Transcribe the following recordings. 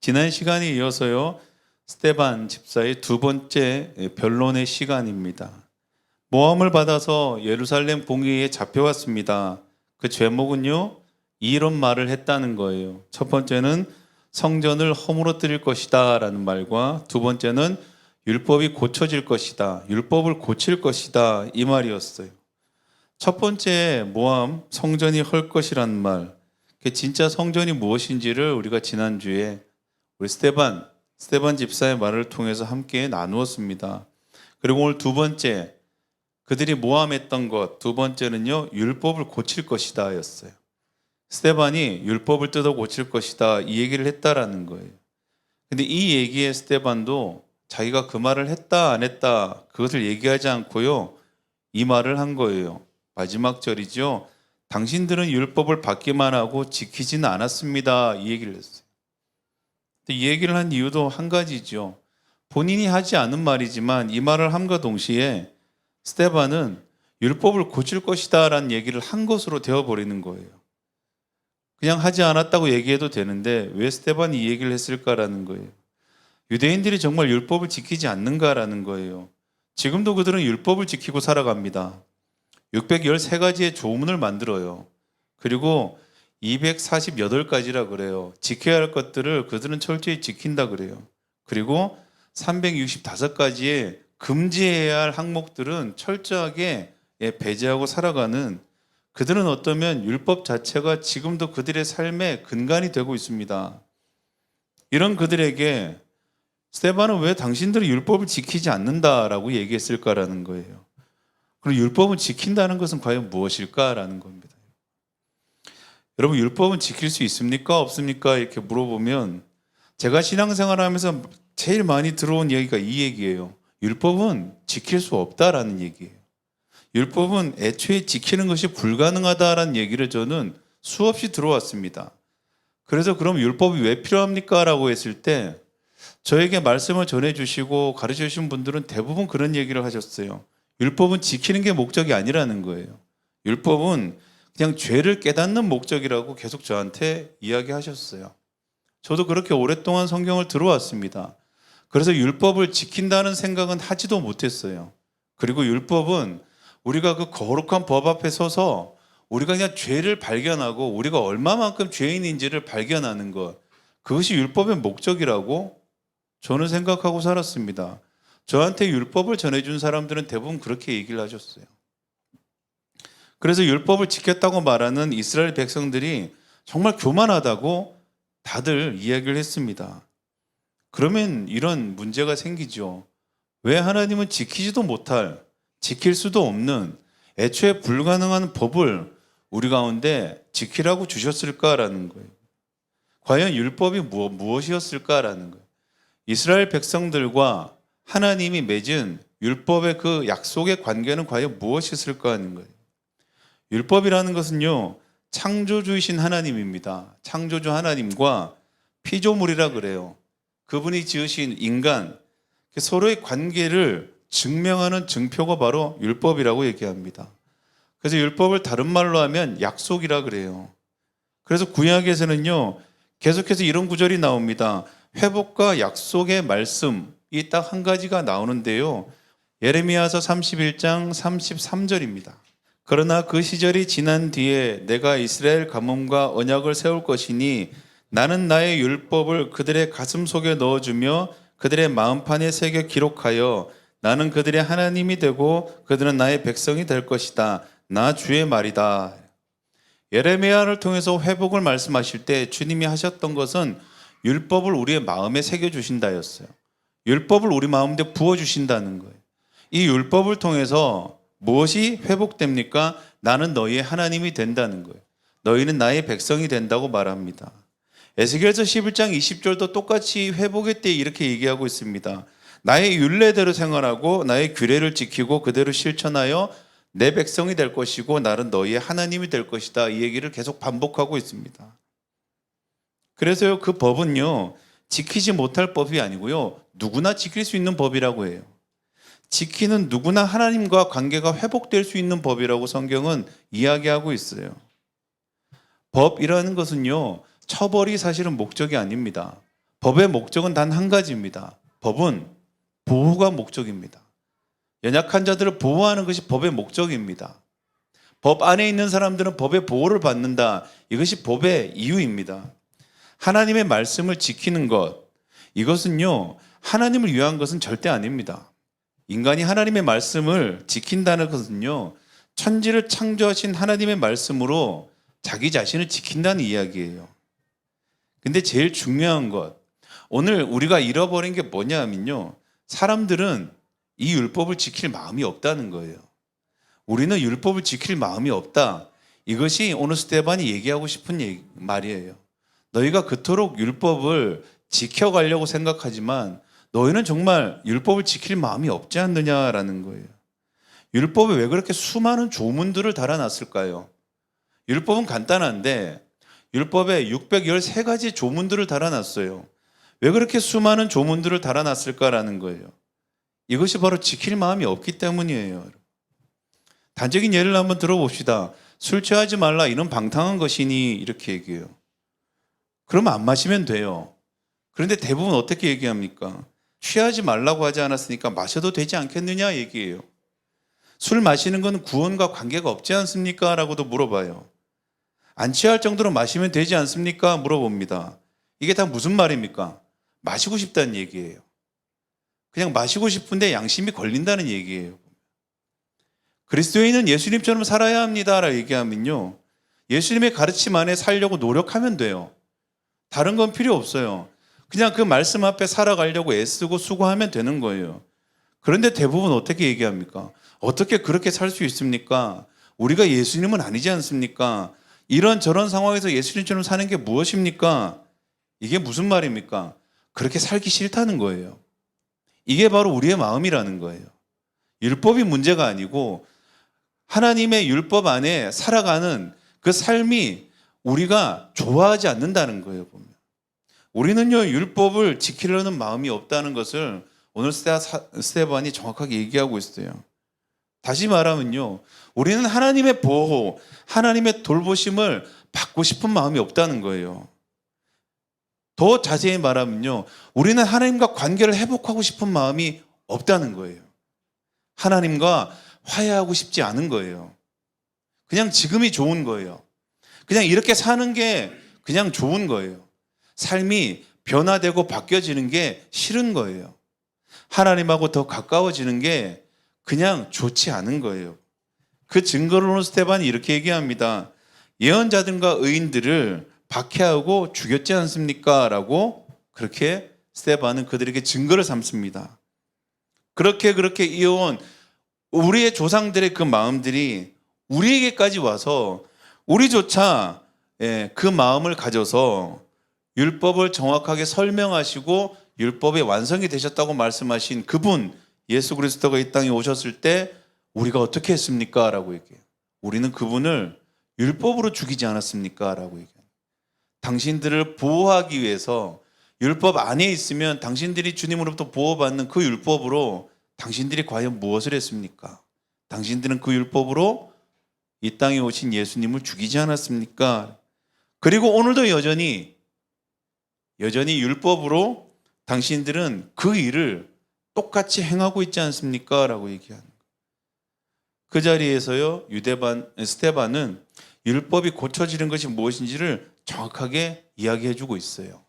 지난 시간에 이어서요. 스테반 집사의 두 번째 변론의 시간입니다. 모함을 받아서 예루살렘 공의에 잡혀왔습니다. 그 제목은요. 이런 말을 했다는 거예요. 첫 번째는 성전을 허물어뜨릴 것이다 라는 말과 두 번째는 율법이 고쳐질 것이다. 율법을 고칠 것이다. 이 말이었어요. 첫 번째 모함 성전이 헐 것이라는 말. 그 진짜 성전이 무엇인지를 우리가 지난주에 우리 스테반 스테반 집사의 말을 통해서 함께 나누었습니다. 그리고 오늘 두 번째 그들이 모함했던 것 두 번째는요 율법을 고칠 것이다 였어요. 스테반이 율법을 뜯어 고칠 것이다 이 얘기를 했다라는 거예요. 근데 이 얘기에 스테반도 자기가 그 말을 했다 안 했다 그것을 얘기하지 않고요 이 말을 한 거예요. 마지막 절이죠. 당신들은 율법을 받기만 하고 지키지는 않았습니다. 이 얘기를 했어요. 이 얘기를 한 이유도 한 가지죠. 본인이 하지 않은 말이지만 이 말을 함과 동시에 스테반은 율법을 고칠 것이다 라는 얘기를 한 것으로 되어버리는 거예요. 그냥 하지 않았다고 얘기해도 되는데 왜 스테반이 이 얘기를 했을까라는 거예요. 유대인들이 정말 율법을 지키지 않는가라는 거예요. 지금도 그들은 율법을 지키고 살아갑니다. 613가지의 조문을 만들어요. 그리고 248가지라 그래요. 지켜야 할 것들을 그들은 철저히 지킨다 그래요. 그리고 365가지의 금지해야 할 항목들은 철저하게 예, 배제하고 살아가는 그들은 어떠면 율법 자체가 지금도 그들의 삶의 근간이 되고 있습니다. 이런 그들에게 스테반은 왜 당신들이 율법을 지키지 않는다라고 얘기했을까라는 거예요. 그럼 율법은 지킨다는 것은 과연 무엇일까라는 겁니다. 여러분 율법은 지킬 수 있습니까 없습니까 이렇게 물어보면 제가 신앙생활 하면서 제일 많이 들어온 얘기가 이 얘기예요. 율법은 지킬 수 없다라는 얘기예요. 율법은 애초에 지키는 것이 불가능하다라는 얘기를 저는 수없이 들어왔습니다. 그래서 그럼 율법이 왜 필요합니까? 라고 했을 때 저에게 말씀을 전해주시고 가르쳐 주신 분들은 대부분 그런 얘기를 하셨어요. 율법은 지키는 게 목적이 아니라는 거예요. 율법은 그냥 죄를 깨닫는 목적이라고 계속 저한테 이야기하셨어요. 저도 그렇게 오랫동안 성경을 들어왔습니다. 그래서 율법을 지킨다는 생각은 하지도 못했어요. 그리고 율법은 우리가 그 거룩한 법 앞에 서서 우리가 그냥 죄를 발견하고 우리가 얼마만큼 죄인인지를 발견하는 것. 그것이 율법의 목적이라고 저는 생각하고 살았습니다. 저한테 율법을 전해준 사람들은 대부분 그렇게 얘기를 하셨어요. 그래서 율법을 지켰다고 말하는 이스라엘 백성들이 정말 교만하다고 다들 이야기를 했습니다. 그러면 이런 문제가 생기죠. 왜 하나님은 지키지도 못할, 지킬 수도 없는, 애초에 불가능한 법을 우리 가운데 지키라고 주셨을까라는 거예요. 과연 율법이 무엇, 무엇이었을까라는 거예요. 이스라엘 백성들과 하나님이 맺은 율법의 그 약속의 관계는 과연 무엇이었을까 하는 거예요. 율법이라는 것은요, 창조주이신 하나님입니다. 창조주 하나님과 피조물이라 그래요. 그분이 지으신 인간, 서로의 관계를 증명하는 증표가 바로 율법이라고 얘기합니다. 그래서 율법을 다른 말로 하면 약속이라 그래요. 그래서 구약에서는요, 계속해서 이런 구절이 나옵니다. 회복과 약속의 말씀, 이 딱 한 가지가 나오는데요. 예레미야서 31장 33절입니다. 그러나 그 시절이 지난 뒤에 내가 이스라엘 가문과 언약을 세울 것이니 나는 나의 율법을 그들의 가슴 속에 넣어주며 그들의 마음판에 새겨 기록하여 나는 그들의 하나님이 되고 그들은 나의 백성이 될 것이다. 나 주의 말이다. 예레미야를 통해서 회복을 말씀하실 때 주님이 하셨던 것은 율법을 우리의 마음에 새겨 주신다였어요. 율법을 우리 마음에 부어 주신다는 거예요. 이 율법을 통해서 무엇이 회복됩니까? 나는 너희의 하나님이 된다는 거예요. 너희는 나의 백성이 된다고 말합니다. 에스겔서 11장 20절도 똑같이 회복의 때 이렇게 얘기하고 있습니다. 나의 율례대로 생활하고 나의 규례를 지키고 그대로 실천하여 내 백성이 될 것이고 나는 너희의 하나님이 될 것이다. 이 얘기를 계속 반복하고 있습니다. 그래서요 그 법은요 지키지 못할 법이 아니고요 누구나 지킬 수 있는 법이라고 해요. 지키는 누구나 하나님과 관계가 회복될 수 있는 법이라고 성경은 이야기하고 있어요. 법이라는 것은요 처벌이 사실은 목적이 아닙니다. 법의 목적은 단 한 가지입니다. 법은 보호가 목적입니다. 연약한 자들을 보호하는 것이 법의 목적입니다. 법 안에 있는 사람들은 법의 보호를 받는다. 이것이 법의 이유입니다. 하나님의 말씀을 지키는 것, 이것은요, 하나님을 위한 것은 절대 아닙니다. 인간이 하나님의 말씀을 지킨다는 것은요, 천지를 창조하신 하나님의 말씀으로 자기 자신을 지킨다는 이야기예요. 근데 제일 중요한 것, 오늘 우리가 잃어버린 게 뭐냐 하면요, 사람들은 이 율법을 지킬 마음이 없다는 거예요. 우리는 율법을 지킬 마음이 없다. 이것이 오늘 스테반이 얘기하고 싶은 말이에요. 너희가 그토록 율법을 지켜가려고 생각하지만 너희는 정말 율법을 지킬 마음이 없지 않느냐라는 거예요. 율법에 왜 그렇게 수많은 조문들을 달아놨을까요? 율법은 간단한데 율법에 613가지 조문들을 달아놨어요. 왜 그렇게 수많은 조문들을 달아놨을까라는 거예요. 이것이 바로 지킬 마음이 없기 때문이에요. 단적인 예를 한번 들어봅시다. 술 취하지 말라 이런 방탕한 것이니 이렇게 얘기해요. 그러면 안 마시면 돼요. 그런데 대부분 어떻게 얘기합니까? 취하지 말라고 하지 않았으니까 마셔도 되지 않겠느냐 얘기해요. 술 마시는 건 구원과 관계가 없지 않습니까? 라고도 물어봐요. 안 취할 정도로 마시면 되지 않습니까? 물어봅니다. 이게 다 무슨 말입니까? 마시고 싶다는 얘기예요. 그냥 마시고 싶은데 양심이 걸린다는 얘기예요. 그리스도인은 예수님처럼 살아야 합니다라고 얘기하면요. 예수님의 가르침 안에 살려고 노력하면 돼요. 다른 건 필요 없어요. 그냥 그 말씀 앞에 살아가려고 애쓰고 수고하면 되는 거예요. 그런데 대부분 어떻게 얘기합니까? 어떻게 그렇게 살 수 있습니까? 우리가 예수님은 아니지 않습니까? 이런 저런 상황에서 예수님처럼 사는 게 무엇입니까? 이게 무슨 말입니까? 그렇게 살기 싫다는 거예요. 이게 바로 우리의 마음이라는 거예요. 율법이 문제가 아니고 하나님의 율법 안에 살아가는 그 삶이 우리가 좋아하지 않는다는 거예요. 우리는요, 율법을 지키려는 마음이 없다는 것을 오늘 스테- 스테반이 정확하게 얘기하고 있어요. 다시 말하면요, 우리는 하나님의 보호, 하나님의 돌보심을 받고 싶은 마음이 없다는 거예요. 더 자세히 말하면요, 우리는 하나님과 관계를 회복하고 싶은 마음이 없다는 거예요. 하나님과 화해하고 싶지 않은 거예요. 그냥 지금이 좋은 거예요. 그냥 이렇게 사는 게 그냥 좋은 거예요. 삶이 변화되고 바뀌어지는 게 싫은 거예요. 하나님하고 더 가까워지는 게 그냥 좋지 않은 거예요. 그 증거로는 스테반이 이렇게 얘기합니다. 예언자들과 의인들을 박해하고 죽였지 않습니까? 라고 그렇게 스테반은 그들에게 증거를 삼습니다. 그렇게 그렇게 이어온 우리의 조상들의 그 마음들이 우리에게까지 와서 우리조차 예, 그 마음을 가져서 율법을 정확하게 설명하시고 율법의 완성이 되셨다고 말씀하신 그분 예수 그리스도가 이 땅에 오셨을 때 우리가 어떻게 했습니까? 라고 얘기해요. 우리는 그분을 율법으로 죽이지 않았습니까? 라고 얘기해요. 당신들을 보호하기 위해서 율법 안에 있으면 당신들이 주님으로부터 보호받는 그 율법으로 당신들이 과연 무엇을 했습니까? 당신들은 그 율법으로 이 땅에 오신 예수님을 죽이지 않았습니까? 그리고 오늘도 여전히 여전히 율법으로 당신들은 그 일을 똑같이 행하고 있지 않습니까? 라고 얘기하는 거예요. 그 자리에서요, 유대반, 스테반은 율법이 고쳐지는 것이 무엇인지를 정확하게 이야기해 주고 있어요.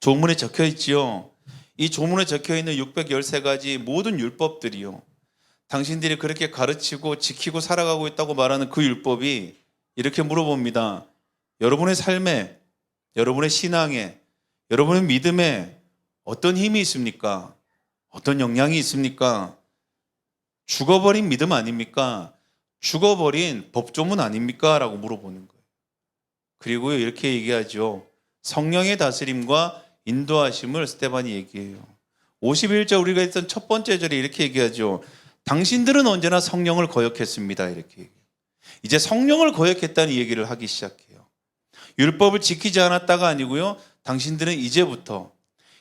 조문에 적혀 있지요. 이 조문에 적혀 있는 613가지 모든 율법들이요. 당신들이 그렇게 가르치고 지키고 살아가고 있다고 말하는 그 율법이 이렇게 물어봅니다. 여러분의 삶에, 여러분의 신앙에, 여러분의 믿음에 어떤 힘이 있습니까? 어떤 영향이 있습니까? 죽어버린 믿음 아닙니까? 죽어버린 법조문 아닙니까? 라고 물어보는 거예요. 그리고 이렇게 얘기하죠. 성령의 다스림과 인도하심을 스테반이 얘기해요. 51절 우리가 했던 첫 번째 절에 이렇게 얘기하죠. 당신들은 언제나 성령을 거역했습니다. 이렇게 얘기해요. 이제 성령을 거역했다는 얘기를 하기 시작해요. 율법을 지키지 않았다가 아니고요. 당신들은 이제부터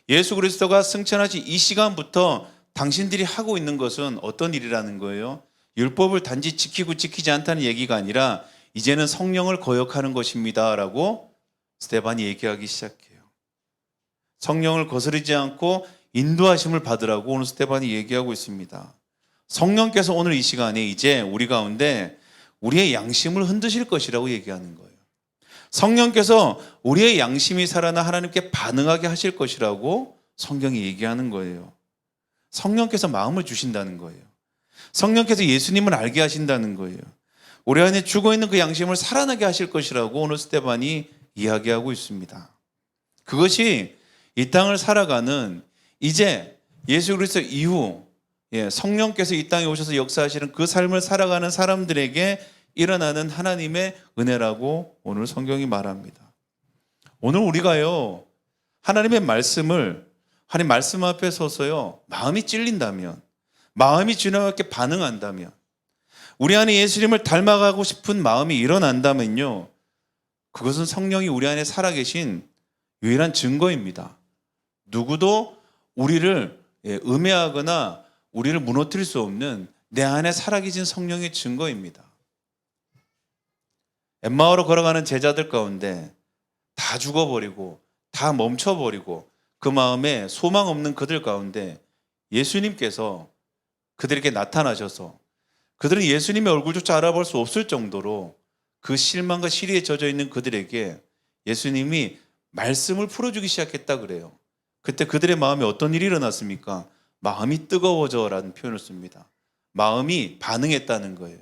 예수 그리스도가 승천하신 이 시간부터 당신들이 하고 있는 것은 어떤 일이라는 거예요? 율법을 단지 지키고 지키지 않다는 얘기가 아니라 이제는 성령을 거역하는 것입니다 라고 스테반이 얘기하기 시작해요. 성령을 거스르지 않고 인도하심을 받으라고 오늘 스테반이 얘기하고 있습니다. 성령께서 오늘 이 시간에 이제 우리 가운데 우리의 양심을 흔드실 것이라고 얘기하는 거예요. 성령께서 우리의 양심이 살아나 하나님께 반응하게 하실 것이라고 성경이 얘기하는 거예요. 성령께서 마음을 주신다는 거예요. 성령께서 예수님을 알게 하신다는 거예요. 우리 안에 죽어 있는 그 양심을 살아나게 하실 것이라고 오늘 스테반이 이야기하고 있습니다. 그것이 이 땅을 살아가는 이제 예수 그리스도 이후 예, 성령께서 이 땅에 오셔서 역사하시는 그 삶을 살아가는 사람들에게 일어나는 하나님의 은혜라고 오늘 성경이 말합니다. 오늘 우리가요 하나님의 말씀을 하나님 말씀 앞에 서서요 마음이 찔린다면 마음이 주님께 반응한다면 우리 안에 예수님을 닮아가고 싶은 마음이 일어난다면요 그것은 성령이 우리 안에 살아계신 유일한 증거입니다. 누구도 우리를 예, 음해하거나 우리를 무너뜨릴 수 없는 내 안에 살아계신 성령의 증거입니다. 엠마오로 걸어가는 제자들 가운데 다 죽어버리고 다 멈춰버리고 그 마음에 소망 없는 그들 가운데 예수님께서 그들에게 나타나셔서 그들은 예수님의 얼굴조차 알아볼 수 없을 정도로 그 실망과 시리에 젖어 있는 그들에게 예수님이 말씀을 풀어주기 시작했다 그래요. 그때 그들의 마음에 어떤 일이 일어났습니까? 마음이 뜨거워져라는 표현을 씁니다. 마음이 반응했다는 거예요.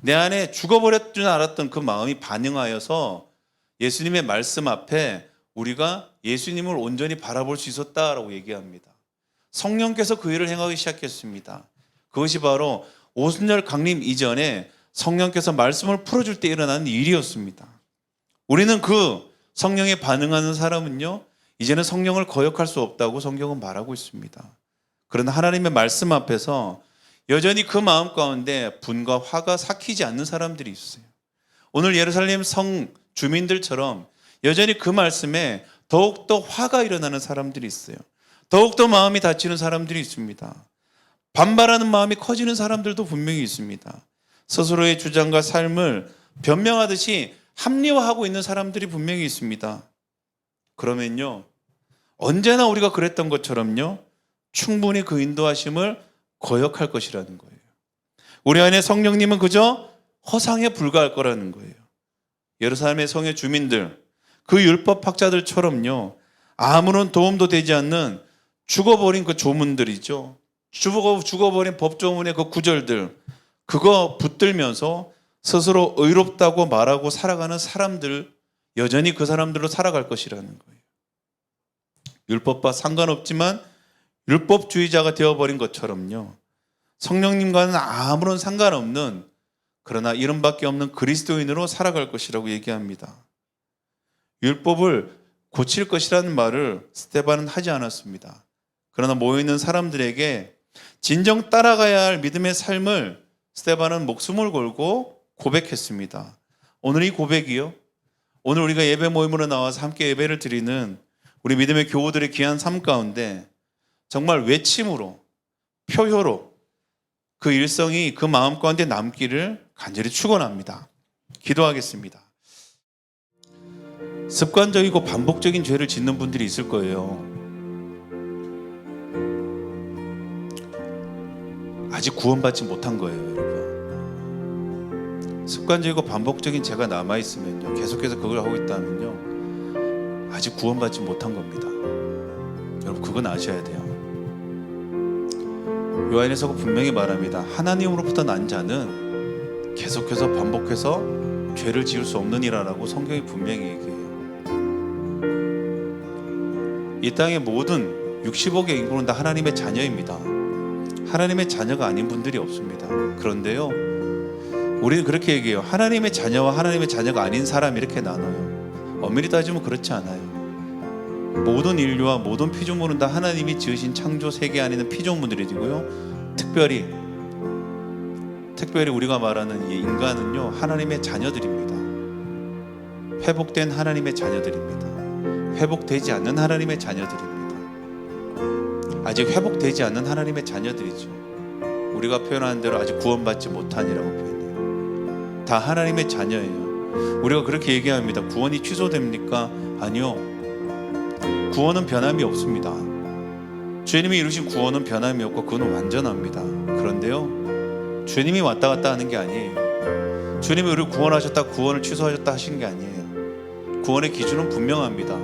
내 안에 죽어버렸 줄 알았던 그 마음이 반응하여서 예수님의 말씀 앞에 우리가 예수님을 온전히 바라볼 수 있었다라고 얘기합니다. 성령께서 그 일을 행하기 시작했습니다. 그것이 바로 오순절 강림 이전에 성령께서 말씀을 풀어줄 때 일어나는 일이었습니다. 우리는 그 성령에 반응하는 사람은요, 이제는 성령을 거역할 수 없다고 성경은 말하고 있습니다. 그러나 하나님의 말씀 앞에서 여전히 그 마음 가운데 분과 화가 삭히지 않는 사람들이 있어요. 오늘 예루살렘 성 주민들처럼 여전히 그 말씀에 더욱더 화가 일어나는 사람들이 있어요. 더욱더 마음이 다치는 사람들이 있습니다. 반발하는 마음이 커지는 사람들도 분명히 있습니다. 스스로의 주장과 삶을 변명하듯이 합리화하고 있는 사람들이 분명히 있습니다. 그러면요, 언제나 우리가 그랬던 것처럼요, 충분히 그 인도하심을 거역할 것이라는 거예요. 우리 안에 성령님은 그저 허상에 불과할 거라는 거예요. 예루살렘의 성의 주민들, 그 율법 학자들처럼요, 아무런 도움도 되지 않는 죽어버린 그 조문들이죠. 죽어, 죽어버린 법조문의 그 구절들, 그거 붙들면서 스스로 의롭다고 말하고 살아가는 사람들, 여전히 그 사람들로 살아갈 것이라는 거예요. 율법과 상관없지만 율법주의자가 되어버린 것처럼요. 성령님과는 아무런 상관없는 그러나 이름밖에 없는 그리스도인으로 살아갈 것이라고 얘기합니다. 율법을 고칠 것이라는 말을 스테반은 하지 않았습니다. 그러나 모여있는 사람들에게 진정 따라가야 할 믿음의 삶을 스테반은 목숨을 걸고 고백했습니다. 오늘 이 고백이요. 오늘 우리가 예배 모임으로 나와서 함께 예배를 드리는 우리 믿음의 교우들의 귀한 삶 가운데 정말 외침으로 표효로 그 일성이 그 마음 가운데 남기를 간절히 축원합니다. 기도하겠습니다. 습관적이고 반복적인 죄를 짓는 분들이 있을 거예요. 아직 구원받지 못한 거예요, 여러분. 습관적이고 반복적인 죄가 남아 있으면요, 계속해서 그걸 하고 있다면요, 아직 구원받지 못한 겁니다. 여러분, 그건 아셔야 돼요. 요한에서 분명히 말합니다. 하나님으로부터 난 자는 계속해서 반복해서 죄를 지을 수 없느니라라고 성경이 분명히 얘기해요. 이 땅의 모든 60억의 인구는 다 하나님의 자녀입니다. 하나님의 자녀가 아닌 분들이 없습니다. 그런데요, 우리는 그렇게 얘기해요. 하나님의 자녀와 하나님의 자녀가 아닌 사람 이렇게 나눠요. 엄밀히 따지면 그렇지 않아요. 모든 인류와 모든 피조물은 다 하나님이 지으신 창조 세계 안에 있는 피조물들이고요. 특별히 특별히 우리가 말하는 이 인간은요 하나님의 자녀들입니다. 회복된 하나님의 자녀들입니다. 회복되지 않는 하나님의 자녀들입니다. 아직 회복되지 않는 하나님의 자녀들이죠. 우리가 표현하는 대로 아직 구원받지 못한이라고 표현해요. 다 하나님의 자녀예요. 우리가 그렇게 얘기합니다. 구원이 취소됩니까? 아니요. 구원은 변함이 없습니다. 주님이 이루신 구원은 변함이 없고 그건 완전합니다. 그런데요, 주님이 왔다 갔다 하는 게 아니에요. 주님이 우리를 구원하셨다, 구원을 취소하셨다 하신 게 아니에요. 구원의 기준은 분명합니다.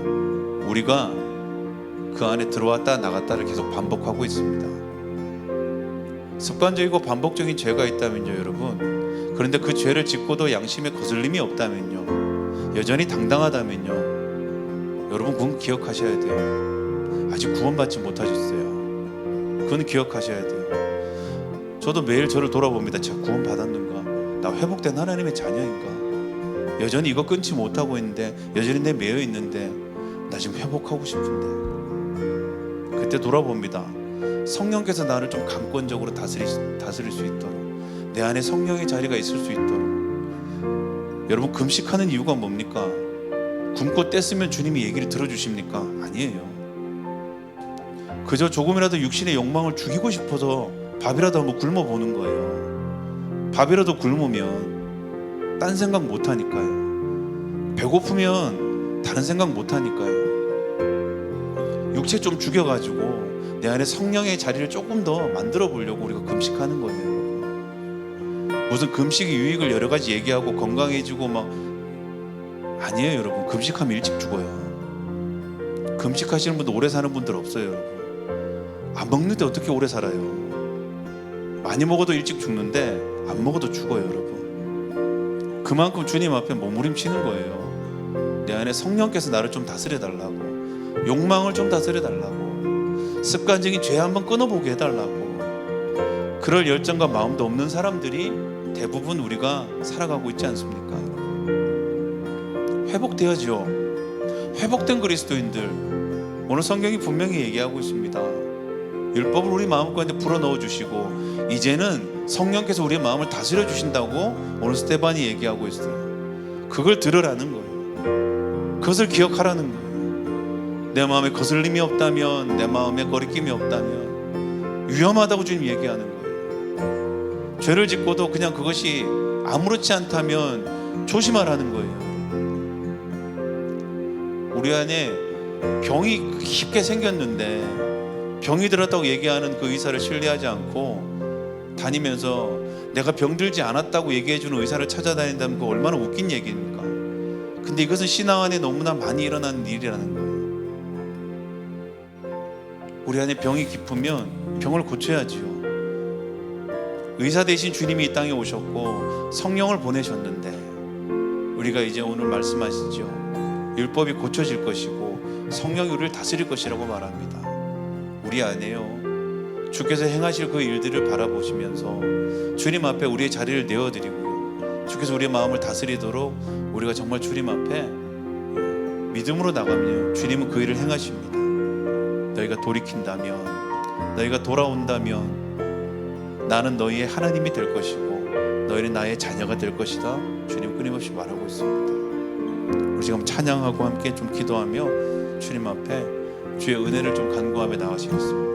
우리가 그 안에 들어왔다 나갔다를 계속 반복하고 있습니다. 습관적이고 반복적인 죄가 있다면요, 여러분. 그런데 그 죄를 짓고도 양심에 거슬림이 없다면요, 여전히 당당하다면요, 여러분 그건 기억하셔야 돼요. 아직 구원받지 못하셨어요. 그건 기억하셔야 돼요. 저도 매일 저를 돌아봅니다. 제가 구원받았는가? 나 회복된 하나님의 자녀인가? 여전히 이거 끊지 못하고 있는데 여전히 내 매여 있는데 나 지금 회복하고 싶은데 그때 돌아봅니다. 성령께서 나를 좀 강권적으로 다스리, 다스릴 수 있도록 내 안에 성령의 자리가 있을 수 있도록 여러분 금식하는 이유가 뭡니까? 굶고 뗐으면 주님이 얘기를 들어주십니까? 아니에요. 그저 조금이라도 육신의 욕망을 죽이고 싶어서 밥이라도 한번 굶어보는 거예요. 밥이라도 굶으면 딴 생각 못 하니까요. 배고프면 다른 생각 못 하니까요. 육체 좀 죽여가지고 내 안에 성령의 자리를 조금 더 만들어 보려고 우리가 금식하는 거예요. 무슨 금식의 유익을 여러 가지 얘기하고 건강해지고 막 아니에요, 여러분. 금식하면 일찍 죽어요. 금식하시는 분들 오래 사는 분들 없어요, 여러분. 안 먹는데 어떻게 오래 살아요? 많이 먹어도 일찍 죽는데 안 먹어도 죽어요, 여러분. 그만큼 주님 앞에 몸부림치는 거예요. 내 안에 성령께서 나를 좀 다스려 달라고, 욕망을 좀 다스려 달라고, 습관적인 죄 한번 끊어보게 해달라고. 그럴 열정과 마음도 없는 사람들이 대부분 우리가 살아가고 있지 않습니까? 회복되어지요. 회복된 그리스도인들 오늘 성경이 분명히 얘기하고 있습니다. 율법을 우리 마음 가운데 불어 넣어 주시고 이제는 성령께서 우리의 마음을 다스려 주신다고 오늘 스테반이 얘기하고 있어요. 그걸 들으라는 거예요. 그것을 기억하라는 거예요. 내 마음에 거슬림이 없다면 내 마음에 거리낌이 없다면 위험하다고 주님 얘기하는 거예요. 죄를 짓고도 그냥 그것이 아무렇지 않다면 조심하라는 거예요. 우리 안에 병이 깊게 생겼는데 병이 들었다고 얘기하는 그 의사를 신뢰하지 않고 다니면서 내가 병들지 않았다고 얘기해 주는 의사를 찾아다닌다면 그 얼마나 웃긴 얘기입니까? 근데 이것은 신앙 안에 너무나 많이 일어나는 일이라는 거예요. 우리 안에 병이 깊으면 병을 고쳐야지요. 의사 대신 주님이 이 땅에 오셨고 성령을 보내셨는데 우리가 이제 오늘 말씀하시죠. 율법이 고쳐질 것이고 성령이 우리를 다스릴 것이라고 말합니다. 우리 안에요. 주께서 행하실 그 일들을 바라보시면서 주님 앞에 우리의 자리를 내어드리고요. 주께서 우리의 마음을 다스리도록 우리가 정말 주님 앞에 믿음으로 나가면 주님은 그 일을 행하십니다. 너희가 돌이킨다면, 너희가 돌아온다면 나는 너희의 하나님이 될 것이고 너희는 나의 자녀가 될 것이다. 주님 끊임없이 말하고 있습니다. 우리 지금 찬양하고 함께 좀 기도하며 주님 앞에 주의 은혜를 좀 간구하며 나가시겠습니다.